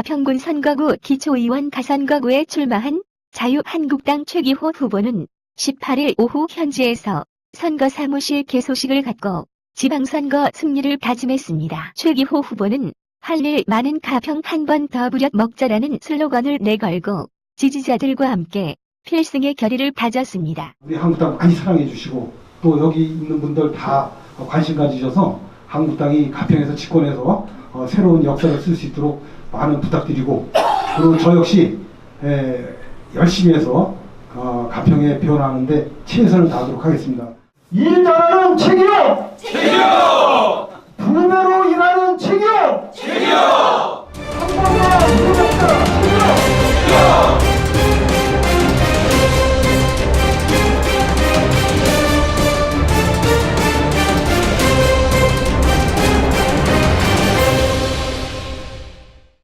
가평군 선거구 기초의원 가선거구에 출마한 자유한국당 최기호 후보는 18일 오후 현지에서 선거 사무실 개소식을 갖고 지방선거 승리를 다짐했습니다. 최기호 후보는 할 일 많은 가평 한 번 더 부력 먹자라는 슬로건을 내걸고 지지자들과 함께 필승의 결의를 다졌습니다. 우리 한국당 많이 사랑해 주시고 또 여기 있는 분들 다 관심 가지셔서 한국당이 가평에서 집권해서 어, 새로운 역사를 쓸 수 있도록 많은 부탁드리고 그리고 저 역시 에, 열심히 해서 어, 가평에 변하는데 최선을 다하도록 하겠습니다. 일 잘하는 책이요! 책이요! 불매로 일하는 책이요! 책이요! 한 번에 무너졌다!